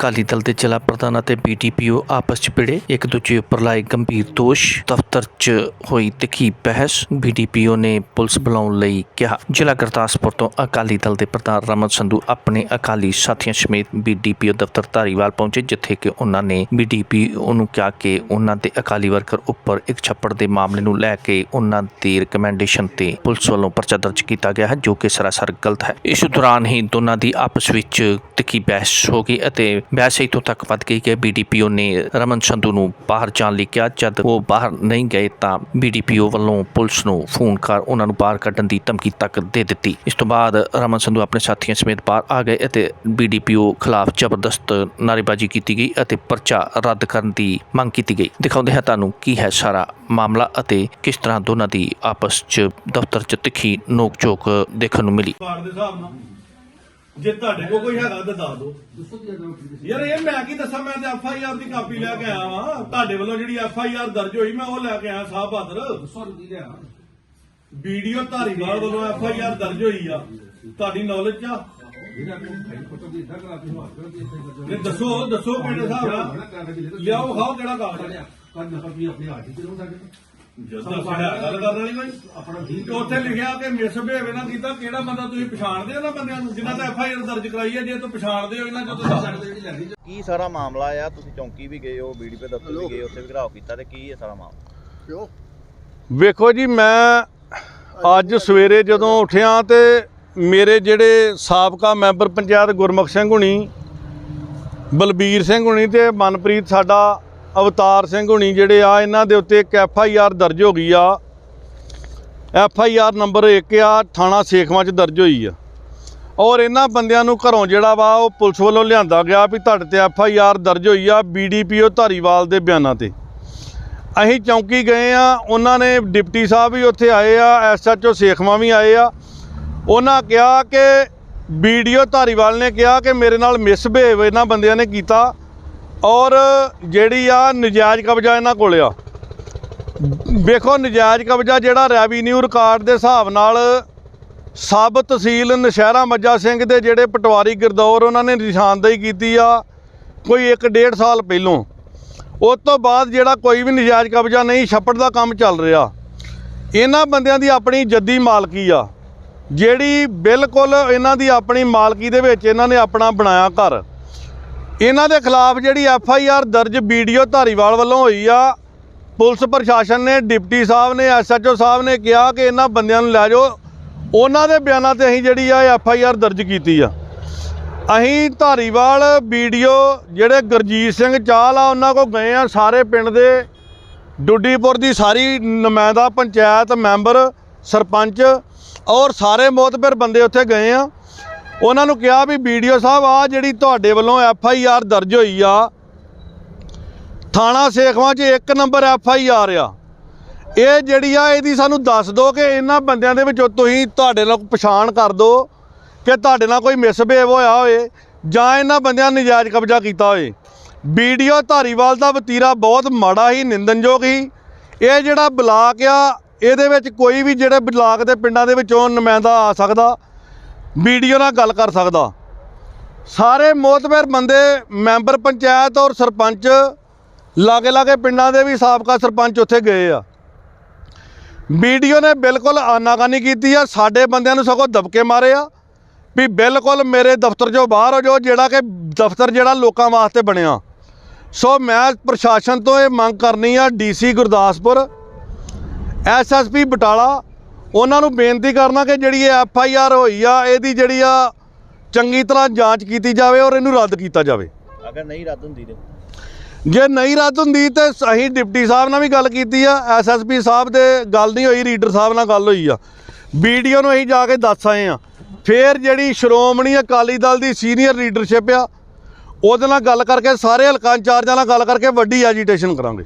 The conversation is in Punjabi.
ਅਕਾਲੀ ਦਲ ਦੇ ਜ਼ਿਲ੍ਹਾ ਪ੍ਰਧਾਨ ਅਤੇ ਬੀਡੀਪੀਓ ਆਪਸ 'ਚ ਭਿੜੇ। ਇੱਕ ਦੂਜੇ ਉੱਪਰ ਲਾਏ ਗੰਭੀਰ ਦੋਸ਼। ਦਫ਼ਤਰ 'ਚ ਹੋਈ ਤਿੱਖੀ ਬਹਿਸ ਬੀਡੀਪੀਓ ਨੇ ਪੁਲਿਸ ਬੁਲਾਉਣ ਲਈ ਕਿਹਾ। ਜ਼ਿਲ੍ਹਾ ਗੁਰਦਾਸਪੁਰ ਤੋਂ ਅਕਾਲੀ ਦਲ ਦੇ ਪ੍ਰਧਾਨ ਰਮਨ ਸੰਧੂ ਆਪਣੇ ਅਕਾਲੀ ਸਾਥੀਆਂ ਸਮੇਤ ਬੀਡੀਪੀਓ ਦਫ਼ਤਰ ਧਾਰੀਵਾਲ ਪਹੁੰਚੇ, ਜਿੱਥੇ ਕਿ ਉਹਨਾਂ ਨੇ ਬੀਡੀਪੀਓ ਨੂੰ ਕਿਹਾ ਕਿ ਉਹਨਾਂ ਦੇ ਅਕਾਲੀ ਵਰਕਰ ਉੱਪਰ ਇੱਕ ਛੱਪੜ ਦੇ ਮਾਮਲੇ ਨੂੰ ਲੈ ਕੇ ਉਹਨਾਂ ਦੀ ਰਿਕਮੈਂਡੇਸ਼ਨ ਤੇ ਪੁਲਿਸ ਵੱਲੋਂ ਪਰਚਾ ਦਰਜ ਕੀਤਾ ਗਿਆ ਹੈ, ਜੋ ਕਿ ਸਰਾਸਰ ਗਲਤ ਹੈ। ਇਸ ਦੌਰਾਨ ਹੀ ਦੋਨਾਂ ਦੀ ਆਪਸ ਵਿੱਚ ਤਿੱਖੀ ਬਹਿਸ ਹੋ ਗਈ ਅਤੇ ਬਹਿਸ ਇੱਥੋਂ ਤੱਕ ਵੱਧ ਗਈ ਕਿ ਬੀਡੀਪੀਓ ਨੇ ਰਮਨ ਸੰਧੂ ਨੂੰ ਬਾਹਰ ਜਾਣ ਲਈ ਕਿਹਾ। ਜਦ ਉਹ ਬਾਹਰ ਨਹੀਂ ਗਏ ਤਾਂ ਬੀਡੀਪੀਓ ਵੱਲੋਂ ਪੁਲਿਸ ਨੂੰ ਫੋਨ ਕਰ ਉਹਨਾਂ ਨੂੰ ਬਾਹਰ ਕੱਢਣ ਦੀ ਧਮਕੀ ਤੱਕ ਦੇ ਦਿੱਤੀ। ਇਸ ਤੋਂ ਬਾਅਦ ਰਮਨ ਸੰਧੂ ਆਪਣੇ ਸਾਥੀਆਂ ਸਮੇਤ ਬਾਹਰ ਆ ਗਏ ਅਤੇ ਬੀਡੀਪੀਓ ਖਿਲਾਫ ਜ਼ਬਰਦਸਤ ਨਾਅਰੇਬਾਜ਼ੀ ਕੀਤੀ ਗਈ ਅਤੇ ਪਰਚਾ ਰੱਦ ਕਰਨ ਦੀ ਮੰਗ ਕੀਤੀ ਗਈ। ਦਿਖਾਉਂਦੇ ਹਾਂ ਤੁਹਾਨੂੰ ਕੀ ਹੈ ਸਾਰਾ ਮਾਮਲਾ ਅਤੇ ਕਿਸ ਤਰ੍ਹਾਂ ਦੋਨਾਂ ਦੀ ਆਪਸ 'ਚ ਦਫ਼ਤਰ 'ਚ ਤਿੱਖੀ ਨੋਕ-ਝੋਕ ਦੇਖਣ ਨੂੰ ਮਿਲੀ। ਕਾਰਡ ਦੇ ਹਿਸਾਬ ਨਾਲ। ਜੇ ਤੁਹਾਡੇ ਕੋਲ ਕੋਈ ਹੈਗਾ ਤਾਂ ਦੱਸ ਦਿਓ। ਯਾਰ ਇਹ ਮੈਂ ਕੀ ਦੱਸਾਂ ਮੈਂ ਤੇ ਐਫ ਆਈ ਆਰ ਦੀ ਕਾਪੀ ਲੈ ਕੇ ਆਇਆ ਵਾਂ। ਤੁਹਾਡੇ ਵੱਲੋਂ ਜਿਹੜੀ ਐਫ ਆਈ ਆਰ ਦਰਜ ਹੋਈ ਮੈਂ ਉਹ ਲੈ ਕੇ ਆਇਆ ਸਾਹਿਬ ਬਹਾਦਰ। ਵੀਡੀਓ ਧਾਰੀਵਾਲ ਵੱਲੋਂ ਐਫ ਆਈ ਆਰ ਦਰਜ ਹੋਈ ਆ। ਤੁਹਾਡੀ ਨੌਲੇਜ ਆ? ਇਹ ਦੱਸੋ ਦੱਸੋ ਕਿਹੜੇ ਹਿਸਾਬ ਨਾਲ ਲਿਆਓ ਖਾਓ ਕਿਹੜਾ ਕਾਗਜ਼ ਜਦੋਂ ਸਾਡਾ ਗੱਲ ਕਰਨ ਵਾਲੀ ਕੋਈ? ਆਪਣਾ ਠੀਕ ਉੱਥੇ ਲਿਖਿਆ ਕਿ ਮਿਸਬਿਹੇਵ ਨਾ ਕੀਤਾ ਕਿਹੜਾ ਬੰਦਾ ਤੁਸੀਂ ਪਛਾਣਦੇ ਹੋ ਨਾ ਬੰਦਿਆਂ ਨੂੰ? ਜਿਨ੍ਹਾਂ ਤੇ ਐਫ ਆਈ ਆਰ ਦਰਜ ਕਰਾਈ ਹੈ ਜੇ ਤੁਸੀਂ ਪਛਾਣਦੇ ਹੋ ਇਹਨਾਂ ਚੋਂ ਤਾਂ ਦੱਸ ਸਕਦੇ ਕੀ ਸਾਰਾ ਮਾਮਲਾ ਆ? ਤੁਸੀਂ ਚੌਂਕੀ ਵੀ ਗਏ ਹੋ ਬੀਡੀਪੀ ਦਫ਼ਤਰ ਵੀ ਗਏ ਉੱਥੇ ਵੀ ਘਰਾਓ ਕੀਤਾ ਤੇ ਕੀ ਹੈ ਸਾਰਾ ਮਾਮਲਾ? ਵੇਖੋ ਜੀ ਮੈਂ ਅੱਜ ਸਵੇਰੇ ਜਦੋਂ ਉੱਠਿਆ ਤੇ ਮੇਰੇ ਜਿਹੜੇ ਸਾਬਕਾ ਮੈਂਬਰ ਪੰਚਾਇਤ ਗੁਰਮੁਖ ਸਿੰਘ ਹੁਣੀ ਬਲਬੀਰ ਸਿੰਘ ਹੁਣੀ ਤੇ ਮਨਪ੍ਰੀਤ ਸਾਡਾ ਅਵਤਾਰ ਸਿੰਘ ਹੁਣੀ ਜਿਹੜੇ ਆ, ਇਹਨਾਂ ਦੇ ਉੱਤੇ ਇੱਕ ਐਫ ਆਈ ਆਰ ਦਰਜ ਹੋ ਗਈ ਆ। ਐਫ ਆਈ ਆਰ ਨੰਬਰ 1 ਆ, ਥਾਣਾ ਸੇਖਵਾਂ 'ਚ ਦਰਜ ਹੋਈ ਆ। ਔਰ ਇਹਨਾਂ ਬੰਦਿਆਂ ਨੂੰ ਘਰੋਂ ਜਿਹੜਾ ਵਾ, ਉਹ ਪੁਲਿਸ ਵੱਲੋਂ ਲਿਆਂਦਾ ਗਿਆ ਵੀ ਤੁਹਾਡੇ ਤੇ ਐਫ ਆਈ ਆਰ ਦਰਜ ਹੋਈ ਆ ਬੀਡੀਪੀਓ ਧਾਰੀਵਾਲ ਦੇ ਬਿਆਨਾਂ ਤੇ। ਅਸੀਂ ਚੌਂਕੀ ਗਏ ਆ, ਉਹਨਾਂ ਨੇ ਡਿਪਟੀ ਸਾਹਿਬ ਵੀ ਉੱਥੇ ਆਏ ਆ ਐਸਐਚਓ ਸੇਖਵਾਂ ਵੀ ਆਏ ਆ। ਉਹਨਾਂ ਕਿਹਾ ਕਿ ਵੀਡੀਓ ਧਾਰੀਵਾਲ ਨੇ ਕਿਹਾ ਕਿ ਮੇਰੇ ਨਾਲ ਮਿਸਬਿਹੇਵ ਇਹਨਾਂ ਬੰਦਿਆਂ ਨੇ ਕੀਤਾ। ਔਰ ਜਿਹੜੀ ਆ ਨਜਾਇਜ਼ ਕਬਜ਼ਾ ਇਹਨਾਂ ਕੋਲ ਆ। ਵੇਖੋ, ਨਜਾਇਜ਼ ਕਬਜ਼ਾ ਜਿਹੜਾ ਰੈਵਨਿਊ ਰਿਕਾਰਡ ਦੇ ਹਿਸਾਬ ਨਾਲ ਸਬ ਤਹਿਸੀਲ ਨਸ਼ਹਿਰਾ ਮੱਜਾ ਸਿੰਘ ਦੇ ਜਿਹੜੇ ਪਟਵਾਰੀ ਗਿਰਦੌਰ ਉਹਨਾਂ ਨੇ ਨਿਸ਼ਾਨਦੇਹੀ ਕੀਤੀ ਆ, ਕੋਈ 1.5 ਸਾਲ ਪਹਿਲੋਂ। ਉਸ ਤੋਂ ਬਾਅਦ ਜਿਹੜਾ ਕੋਈ ਵੀ ਨਜਾਇਜ਼ ਕਬਜ਼ਾ ਨਹੀਂ, ਛੱਪੜ ਦਾ ਕੰਮ ਚੱਲ ਰਿਹਾ। ਇਹਨਾਂ ਬੰਦਿਆਂ ਦੀ ਆਪਣੀ ਜੱਦੀ ਮਾਲਕੀ ਆ। ਜਿਹੜੀ ਬਿਲਕੁਲ ਇਹਨਾਂ ਦੀ ਆਪਣੀ ਮਾਲਕੀ ਦੇ ਵਿੱਚ ਇਹਨਾਂ ਨੇ ਆਪਣਾ ਬਣਾਇਆ ਘਰ। ਇਹਨਾਂ ਦੇ ਖਿਲਾਫ ਜਿਹੜੀ ਐਫ ਆਈ ਆਰ ਦਰਜ ਵੀਡੀਓ ਧਾਰੀਵਾਲ ਵੱਲੋਂ ਹੋਈ ਆ, ਪੁਲਿਸ ਪ੍ਰਸ਼ਾਸਨ ਨੇ, ਡਿਪਟੀ ਸਾਹਿਬ ਨੇ ਐਸਐਚਓ ਸਾਹਿਬ ਨੇ ਕਿਹਾ ਕਿ ਇਹਨਾਂ ਬੰਦਿਆਂ ਨੂੰ ਲੈ ਜਾਓ। ਉਹਨਾਂ ਦੇ ਬਿਆਨਾਂ ਤੇ ਅਸੀਂ ਜਿਹੜੀ ਆ ਐਫ ਆਈ ਆਰ ਦਰਜ ਕੀਤੀ ਆ। ਅਸੀਂ ਧਾਰੀਵਾਲ ਵੀਡੀਓ ਜਿਹੜੇ ਗੁਰਜੀਤ ਸਿੰਘ ਚਾਹਲ ਆ, ਉਹਨਾਂ ਕੋ ਗਏ ਆ ਸਾਰੇ ਪਿੰਡ ਦੇ। ਡੁੱਡੀਪੁਰ ਦੀ ਸਾਰੀ ਨੁਮਾਇੰਦਾ ਪੰਚਾਇਤ ਮੈਂਬਰ, ਸਰਪੰਚ ਔਰ ਸਾਰੇ ਮੋਤਬਰ ਬੰਦੇ ਉੱਥੇ ਗਏ ਆ। ਉਹਨਾਂ ਨੂੰ ਕਿਹਾ ਵੀ ਵੀਡੀਓ ਸਾਹਿਬ ਆ ਜਿਹੜੀ ਤੁਹਾਡੇ ਵੱਲੋਂ ਐਫ ਆਈ ਆਰ ਦਰਜ ਹੋਈ ਆ, ਥਾਣਾ ਸੇਖਵਾਂ 'ਚ ਇੱਕ ਨੰਬਰ ਐਫ ਆਈ ਆਰ ਆ। ਇਹ ਜਿਹੜੀ ਆ, ਇਹਦੀ ਸਾਨੂੰ ਦੱਸ ਦਿਓ ਕਿ ਇਹਨਾਂ ਬੰਦਿਆਂ ਦੇ ਵਿੱਚੋਂ ਤੁਸੀਂ ਤੁਹਾਡੇ ਨਾਲ ਪਛਾਣ ਕਰ ਦਿਓ ਕਿ ਤੁਹਾਡੇ ਨਾਲ ਕੋਈ ਮਿਸਬਿਹੇਵ ਹੋਇਆ ਹੋਏ ਜਾਂ ਇਹਨਾਂ ਬੰਦਿਆਂ ਨੇ ਨਜਾਇਜ਼ ਕਬਜ਼ਾ ਕੀਤਾ ਹੋਏ ਵੀਡੀਓ ਧਾਰੀਵਾਲ ਦਾ ਵਤੀਰਾ ਬਹੁਤ ਮਾੜਾ ਹੀ ਨਿੰਦਨਯੋਗ ਹੀ ਇਹ ਜਿਹੜਾ ਬਲਾਕ ਆ, ਇਹਦੇ ਵਿੱਚ ਕੋਈ ਵੀ ਜਿਹੜੇ ਬਲਾਕ ਦੇ ਪਿੰਡਾਂ ਦੇ ਵਿੱਚੋਂ ਨੁਮਾਇੰਦਾ ਆ ਸਕਦਾ। ਵੀਡੀਓ ਨਾਲ ਗੱਲ ਕਰ ਸਕਦਾ। ਸਾਰੇ ਮੋਤਬਰ ਬੰਦੇ, ਮੈਂਬਰ ਪੰਚਾਇਤ ਔਰ ਸਰਪੰਚ, ਲਾਗੇ ਲਾਗੇ ਪਿੰਡਾਂ ਦੇ ਵੀ ਸਾਬਕਾ ਸਰਪੰਚ ਉੱਥੇ ਗਏ ਆ। ਵੀਡੀਓ ਨੇ ਬਿਲਕੁਲ ਆਨਾਕਾਨੀ ਕੀਤੀ ਆ, ਸਾਡੇ ਬੰਦਿਆਂ ਨੂੰ ਸਗੋਂ ਦਬਕੇ ਮਾਰੇ ਆ, ਵੀ ਬਿਲਕੁਲ ਮੇਰੇ ਦਫ਼ਤਰ ਚੋਂ ਬਾਹਰ ਹੋ ਜਾਓ, ਜਿਹੜਾ ਕਿ ਦਫ਼ਤਰ ਜਿਹੜਾ ਲੋਕਾਂ ਵਾਸਤੇ ਬਣਿਆ। ਸੋ ਮੈਂ ਪ੍ਰਸ਼ਾਸਨ ਤੋਂ ਇਹ ਮੰਗ ਕਰਨੀ ਆ, ਡੀਸੀ ਗੁਰਦਾਸਪੁਰ ਐਸਐਸਪੀ ਬਟਾਲਾ ਉਹਨਾਂ ਨੂੰ ਬੇਨਤੀ ਕਰਨਾ ਕਿ ਜਿਹੜੀ ਇਹ ਐਫ ਆਈ ਆਰ ਹੋਈ ਆ ਇਹਦੀ ਜਿਹੜੀ ਆ ਚੰਗੀ ਤਰ੍ਹਾਂ ਜਾਂਚ ਕੀਤੀ ਜਾਵੇ ਔਰ ਇਹਨੂੰ ਰੱਦ ਕੀਤਾ ਜਾਵੇ। ਅਗਰ ਨਹੀਂ ਰੱਦ ਹੁੰਦੀ ਤੇ? ਜੇ ਨਹੀਂ ਰੱਦ ਹੁੰਦੀ ਤੇ ਅਸੀਂ ਡਿਪਟੀ ਸਾਹਿਬ ਨਾਲ ਵੀ ਗੱਲ ਕੀਤੀ ਆ ਐਸਐਸਪੀ ਸਾਹਿਬ ਦੇ ਗੱਲ ਨਹੀਂ ਹੋਈ ਰੀਡਰ ਸਾਹਿਬ ਨਾਲ ਗੱਲ ਹੋਈ ਆ। ਵੀਡੀਓ ਨੂੰ ਅਸੀਂ ਜਾ ਕੇ ਦੱਸ ਆਏ ਆ। ਫੇਰ ਜਿਹੜੀ ਸ਼੍ਰੋਮਣੀ ਅਕਾਲੀ ਦਲ ਦੀ ਸੀਨੀਅਰ ਲੀਡਰਸ਼ਿਪ ਆ ਉਹਦੇ ਨਾਲ ਗੱਲ ਕਰਕੇ ਸਾਰੇ ਹਲਕਾ ਇੰਚਾਰਜਾਂ ਨਾਲ ਗੱਲ ਕਰਕੇ ਵੱਡੀ ਐਜੀਟੇਸ਼ਨ ਕਰਾਂਗੇ।